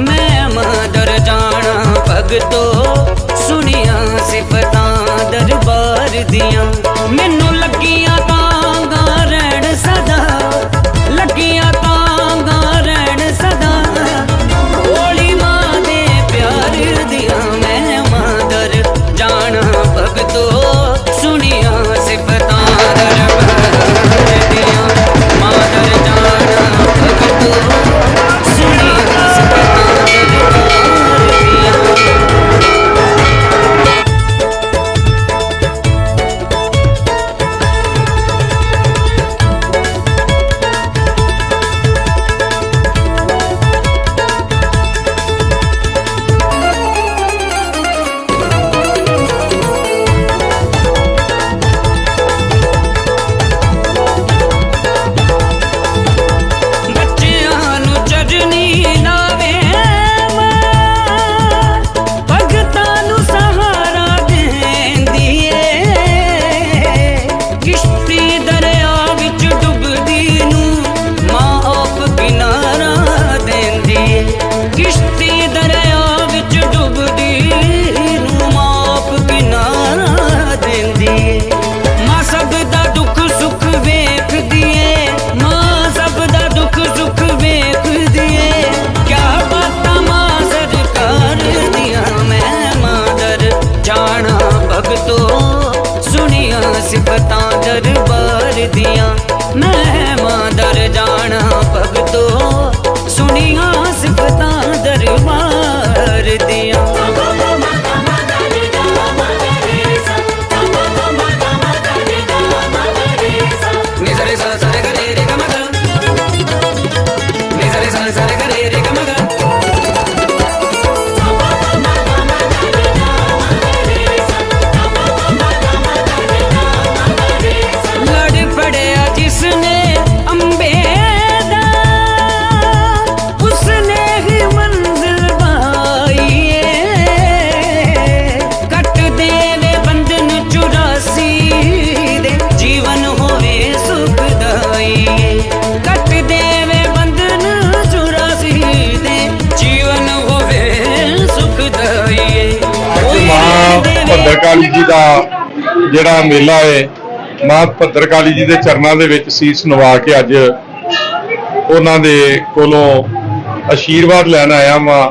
ਮੈਂ ਮਦਰ ਜਾਣਾ ਭਗਤੋ ਸੁਣੀਆਂ ਸਿਫਤਾਂ ਦਰਬਾਰ ਦੀਆਂ। ਭੱਦਰਕਾਲੀ ਜੀ ਦਾ ਜਿਹੜਾ ਮੇਲਾ ਹੈ ਮਾਂ ਭੱਦਰਕਾਲੀ ਜੀ ਦੇ ਚਰਨਾਂ ਦੇ ਵਿੱਚ ਸੀਸ ਨਵਾ ਕੇ ਅੱਜ ਉਹਨਾਂ ਦੇ ਕੋਲੋਂ ਆਸ਼ੀਰਵਾਦ ਲੈਣ ਆਇਆ ਮਾਂ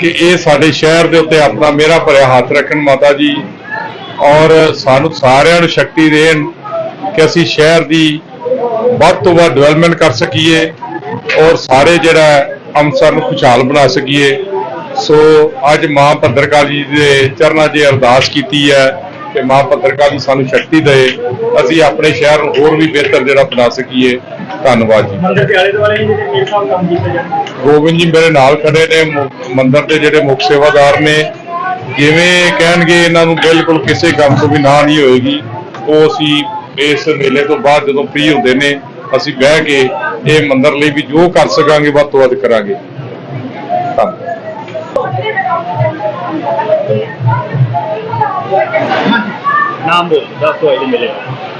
ਕਿ ਇਹ ਸਾਡੇ ਸ਼ਹਿਰ ਦੇ ਉੱਤੇ ਆਪਣਾ ਮੇਰਾ ਭਰਿਆ ਹੱਥ ਰੱਖਣ ਮਾਤਾ ਜੀ ਔਰ ਸਾਨੂੰ ਸਾਰਿਆਂ ਨੂੰ ਸ਼ਕਤੀ ਦੇਣ ਕਿ ਅਸੀਂ ਸ਼ਹਿਰ ਦੀ ਵੱਧ ਤੋਂ ਵੱਧ ਡਿਵੈਲਪਮੈਂਟ ਕਰ ਸਕੀਏ ਔਰ ਸਾਰੇ ਜਿਹੜਾ ਅੰਮ੍ਰਿਤਸਰ ਨੂੰ ਖੁਸ਼ਹਾਲ ਬਣਾ ਸਕੀਏ। ਸੋ ਅੱਜ ਮਾਂ ਭੱਦਰਕਾਲੀ ਜੀ ਦੇ ਚਰਨਾਂ 'ਚ ਅਰਦਾਸ ਕੀਤੀ ਹੈ ਕਿ ਮਾਂ ਭੱਦਰਕਾਲੀ ਸਾਨੂੰ ਸ਼ਕਤੀ ਦੇ ਅਸੀਂ ਆਪਣੇ ਸ਼ਹਿਰ ਨੂੰ ਹੋਰ ਵੀ ਬਿਹਤਰ ਜਿਹੜਾ ਬਣਾ ਸਕੀਏ। ਧੰਨਵਾਦ ਜੀ। ਮੰਦਰ ਦੇ ਆਲੇ ਦੁਆਲੇ ਜਿਹੜੇ ਮੇਰੇ ਸਾਹਿਬ ਕੰਮ ਕੀਤੇ ਜਾਣ ਗੋਬਿੰਦ ਜੀ ਮੇਰੇ ਨਾਲ ਖੜੇ ਨੇ ਮੰਦਿਰ ਦੇ ਜਿਹੜੇ ਮੁੱਖ ਸੇਵਾਦਾਰ ਨੇ। ਜਿਵੇਂ ਕਹਿਣਗੇ ਇਹਨਾਂ ਨੂੰ ਬਿਲਕੁਲ ਕਿਸੇ ਕੰਮ ਤੋਂ ਵੀ ਨਾ ਨਹੀਂ ਹੋਏਗੀ। ਉਹ ਅਸੀਂ ਇਸ ਮੇਲੇ ਤੋਂ ਬਾਅਦ ਜਦੋਂ ਫ੍ਰੀ ਹੁੰਦੇ ਨੇ ਅਸੀਂ ਬਹਿ ਕੇ ਇਹ ਮੰਦਿਰ ਲਈ ਵੀ ਜੋ ਕਰ ਸਕਾਂਗੇ ਵੱਧ ਤੋਂ ਵੱਧ ਕਰਾਂਗੇ। ਨਾਮ ਬੋਲ ਦੱਸੋ ਇਹਦੇ ਮਿਲੇ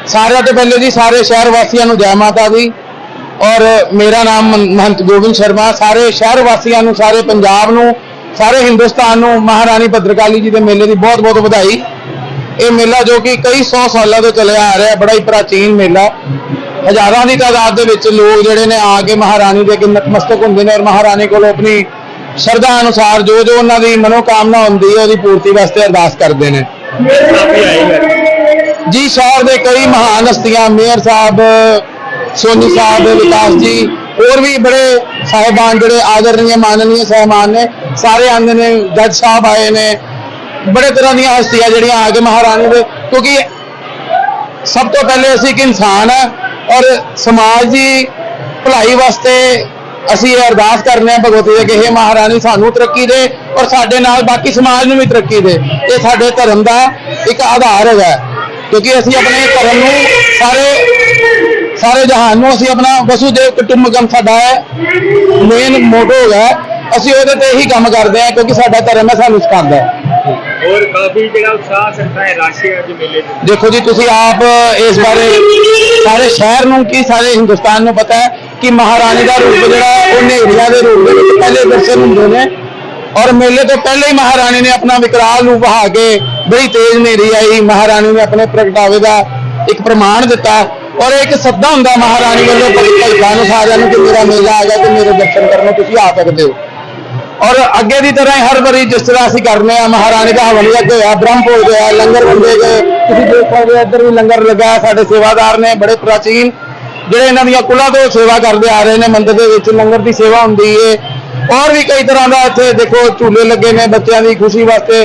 ਸਾਰਿਆਂ ਤੋਂ ਪਹਿਲੇ ਜੀ, ਸਾਰੇ ਸ਼ਹਿਰ ਵਾਸੀਆਂ ਨੂੰ ਜੈ ਮਾਤਾ ਦੀ ਔਰ ਮੇਰਾ ਨਾਮ ਮਹੰਤ ਗੋਬਿੰਦ ਸ਼ਰਮਾ, ਸਾਰੇ ਸ਼ਹਿਰ ਵਾਸੀਆਂ ਨੂੰ, ਸਾਰੇ ਪੰਜਾਬ ਨੂੰ, ਸਾਰੇ ਹਿੰਦੁਸਤਾਨ ਨੂੰ, ਮਹਾਰਾਣੀ ਭਦਰਕਾਲੀ ਜੀ ਦੇ ਮੇਲੇ ਦੀ ਬਹੁਤ ਬਹੁਤ ਵਧਾਈ। ਇਹ ਮੇਲਾ ਜੋ ਕਿ ਕਈ ਸੌ ਸਾਲਾਂ ਤੋਂ ਚੱਲਿਆ ਆ ਰਿਹਾ, ਬੜਾ ਹੀ ਪ੍ਰਾਚੀਨ ਮੇਲਾ। ਹਜ਼ਾਰਾਂ ਦੀ ਤਾਦਾਦ ਦੇ ਵਿੱਚ ਲੋਕ ਜਿਹੜੇ ਨੇ ਆ ਕੇ ਮਹਾਰਾਣੀ ਦੇ ਅੱਗੇ ਨਤਮਸਤਕ ਹੁੰਦੇ ਨੇ ਔਰ ਮਹਾਰਾਣੀ ਕੋਲ ਆਪਣੀ ਸ਼ਰਧਾ ਅਨੁਸਾਰ ਜੋ ਜੋ ਉਹਨਾਂ ਦੀ ਮਨੋਕਾਮਨਾ ਹੁੰਦੀ ਹੈ, ਉਹਦੀ ਪੂਰਤੀ ਵਾਸਤੇ ਅਰਦਾਸ ਕਰਦੇ ਨੇ। ਜੀ, ਸ਼ਹਿਰ ਦੇ ਕਈ ਮਹਾਨ ਹਸਤੀਆਂ, ਮੇਅਰ ਸਾਹਿਬ, ਸੋਨੀ ਸਾਹਿਬ, ਵਿਕਾਸ ਜੀ, ਹੋਰ ਵੀ ਬੜੇ ਸਾਹਿਬਾਨ ਜਿਹੜੇ ਆਦਰਨੀय ਮਾਨਨੀय ਸਹਿਮਾਨ ਨੇ, ਸਾਰੇ ਆਂਦੇ ਨੇ, ਜੱਜ ਸਾਹਿਬ ਆਏ ਨੇ। ਬੜੇ ਤਰ੍ਹਾਂ ਦੀਆਂ ਹਸਤੀਆਂ ਜਿਹੜੀਆਂ ਆ ਕੇ ਮਹਾਰਾਣੀ ਦੇ, ਕਿਉਂਕਿ ਸਭ ਤੋਂ ਪਹਿਲੇ ਅਸੀਂ ਇੱਕ ਇਨਸਾਨ ਹੈ ਔਰ ਸਮਾਜ ਦੀ ਭਲਾਈ ਵਾਸਤੇ ਅਸੀਂ ਇਹ ਅਰਦਾਸ ਕਰਨੇ ਆ ਭਗਵਤੀ ਦੇ ਕਿ ਇਹ ਮਹਾਰਾਣੀ ਸਾਨੂੰ ਤਰੱਕੀ ਦੇ ਔਰ ਸਾਡੇ ਨਾਲ ਬਾਕੀ ਸਮਾਜ ਨੂੰ ਵੀ ਤਰੱਕੀ ਦੇ। ਇਹ ਸਾਡੇ ਧਰਮ ਦਾ ਇੱਕ ਆਧਾਰ ਹੈਗਾ। ਕਿਉਂਕਿ ਅਸੀਂ ਆਪਣੇ ਧਰਮ ਨੂੰ ਸਾਰੇ ਸਾਰੇ ਜਹਾਨ ਨੂੰ ਅਸੀਂ ਆਪਣਾ ਵਸੂਦੇਵ ਕੁਟੁੰਬਕਮ ਸਾਡਾ ਹੈ। ਮੇਨ ਮੋਟੋ ਹੈਗਾ। ਅਸੀਂ ਉਹਦੇ ਤੇ ਹੀ ਕੰਮ ਕਰਦੇ ਹਾਂ ਕਿਉਂਕਿ ਸਾਡਾ ਧਰਮ ਹੈ ਸਾਨੂੰ ਸਿਖਾਉਂਦਾ ਹੈ। ਔਰ ਕਾਫੀ ਜਿਹੜਾ ਉਤਸ਼ਾਹ ਸਕਦਾ ਹੈ ਰਾਸ਼ੀ ਅੱਜ ਮੇਲੇ ਦੇਖੋ ਜੀ ਤੁਸੀਂ ਆਪ ਇਸ ਬਾਰੇ ਸਾਰੇ ਸ਼ਹਿਰ ਨੂੰ ਕੀ ਸਾਰੇ ਹਿੰਦੁਸਤਾਨ ਨੂੰ ਪਤਾ ਹੈ। ਕਿ ਮਹਾਰਾਣੀ ਦਾ ਰੂਪ ਜਿਹੜਾ ਉਹ ਨੇਰੀਆਂ ਦੇ ਰੂਪ ਦੇ ਵਿੱਚ ਪਹਿਲੇ ਦਰਸ਼ਨ ਹੁੰਦੇ ਨੇ। ਔਰ ਮੇਲੇ ਤੋਂ ਪਹਿਲੇ ਹੀ ਮਹਾਰਾਣੀ ਨੇ ਆਪਣਾ ਵਿਕਰਾਲ ਰੂਪ ਵਹਾ ਕੇ ਬੜੀ ਤੇਜ਼ ਹਨੇਰੀ ਆਈ। ਮਹਾਰਾਣੀ ਨੇ ਆਪਣੇ ਪ੍ਰਗਟਾਵੇ ਦਾ ਇੱਕ ਪ੍ਰਮਾਣ ਦਿੱਤਾ। ਔਰ ਇਹ ਇੱਕ ਸੱਦਾ ਹੁੰਦਾ ਮਹਾਰਾਣੀ ਵੱਲੋਂ ਭਗਤਾਂ ਨੂੰ ਸਾਰਿਆਂ ਨੂੰ ਕਿ ਮੇਰਾ ਮੇਲਾ ਆ ਗਿਆ ਤੇ ਮੇਰੇ ਦਰਸ਼ਨ ਕਰਨ ਤੁਸੀਂ ਆ ਸਕਦੇ ਹੋ। ਔਰ ਅੱਗੇ ਦੀ ਤਰ੍ਹਾਂ ਹੀ ਹਰ ਵਾਰੀ ਜਿਸ ਤਰ੍ਹਾਂ ਅਸੀਂ ਕਰਨੇ ਆ, ਮਹਾਰਾਣੀ ਦਾ ਹਵਨ ਯੱਗ ਹੋਇਆ, ਬ੍ਰਹਮ ਗਿਆ ਲੰਗਰ ਵੰਡੇ ਗਏ। ਤੁਸੀਂ ਦੇਖ ਸਕਦੇ ਹੋ ਇੱਧਰ ਵੀ ਲੰਗਰ ਲੱਗਾ ਸਾਡੇ ਸੇਵਾਦਾਰ ਨੇ, ਬੜੇ ਪ੍ਰਾਚੀਨ ਜਿਹੜੇ ਇਹਨਾਂ ਦੀਆਂ ਕੁਲਾਂ ਤੋਂ ਸੇਵਾ ਕਰਦੇ ਆ ਰਹੇ ਨੇ ਮੰਦਿਰ ਦੇ ਵਿੱਚ ਲੰਗਰ ਦੀ ਸੇਵਾ ਹੁੰਦੀ ਏ। ਔਰ ਵੀ ਕਈ ਤਰ੍ਹਾਂ ਦਾ ਇੱਥੇ ਦੇਖੋ ਝੂਲੇ ਲੱਗੇ ਨੇ ਬੱਚਿਆਂ ਦੀ ਖੁਸ਼ੀ ਵਾਸਤੇ।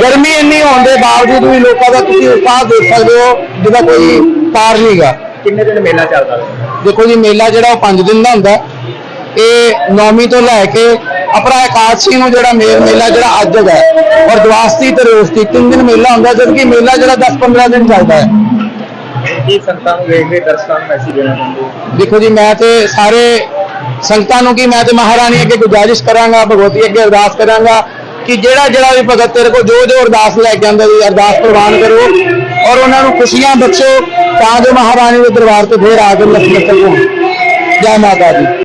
ਗਰਮੀ ਇੰਨੀ ਹੋਣ ਦੇ ਬਾਵਜੂਦ ਵੀ ਲੋਕਾਂ ਦਾ ਤੁਸੀਂ ਉਤਸ਼ਾਹ ਦੇਖ ਸਕਦੇ ਹੋ ਜਿਹਦਾ ਕੋਈ ਪਾਰ ਨਹੀਂਗਾ ਕਿੰਨੇ ਦਿਨ ਮੇਲਾ ਚੱਲਦਾ? ਦੇਖੋ ਜੀ ਮੇਲਾ ਜਿਹੜਾ ਉਹ 5 ਦਿਨ ਦਾ ਹੁੰਦਾ। ਇਹ ਨੌਵੀਂ ਤੋਂ ਲੈ ਕੇ ਅਪਰਾ ਇਕਾਦਸ਼ੀ ਨੂੰ ਜਿਹੜਾ ਮੇਲ ਮੇਲਾ ਜਿਹੜਾ ਅੱਜ ਹੈ, ਔਰ ਦਵਾਸਤੀ ਤੇ ਰੋਸਤੀ ਤਿੰਨ ਦਿਨ ਮੇਲਾ ਹੁੰਦਾ ਜਦਕਿ ਮੇਲਾ ਜਿਹੜਾ 10-15 ਦਿਨ ਚੱਲਦਾ ਹੈ। ਕੀ ਸੰਤਾਂ ਨੂੰ ਵੇਖ ਕੇ ਦਰਸ਼ਕਾਂ ਨੂੰ ਮੈਸੇਜ ਦੇਣਾ ਚਾਹੁੰਦੇ ਦੇਖੋ ਜੀ, ਮੈਂ ਤੇ ਸਾਰੇ ਸੰਗਤਾਂ ਨੂੰ ਕੀ, ਮੈਂ ਤੇ ਮਹਾਰਾਣੀ ਅੱਗੇ ਗੁਜ਼ਾਰਿਸ਼ ਕਰਾਂਗਾ, ਭਗਵਤੀ ਅੱਗੇ ਅਰਦਾਸ ਕਰਾਂਗਾ ਕਿ ਜਿਹੜਾ ਜਿਹੜਾ ਵੀ ਭਗਤ ਤੇਰੇ ਕੋਲ ਜੋ ਜੋ ਅਰਦਾਸ ਲੈ ਕੇ ਆਉਂਦਾ ਜੀ ਅਰਦਾਸ ਪ੍ਰਵਾਨ ਕਰੋ ਔਰ ਉਹਨਾਂ ਨੂੰ ਖੁਸ਼ੀਆਂ ਬਖਸ਼ੋ ਤਾਂ ਜੋ ਮਹਾਰਾਣੀ ਦੇ ਦਰਬਾਰ ਤੇ ਫੇਰ ਆ ਕੇ ਨਤਮਸਤਕ ਹੋਣ। ਜੈ ਮਾਤਾ ਦੀ।